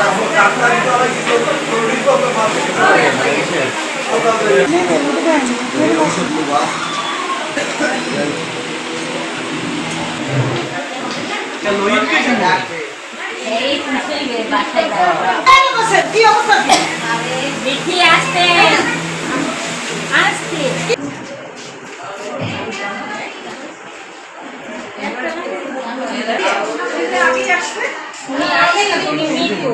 Tá, tá, tá, tá, tá, আসতে আসতে আমি আসছে তুমি আসে তুমি মিঠু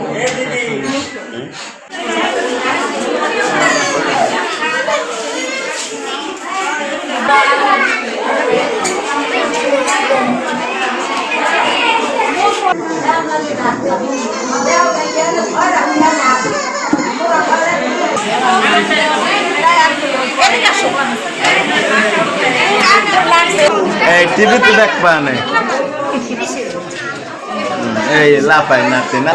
এই টিভিতে দেখ পানে এই লাফাই নাতে না।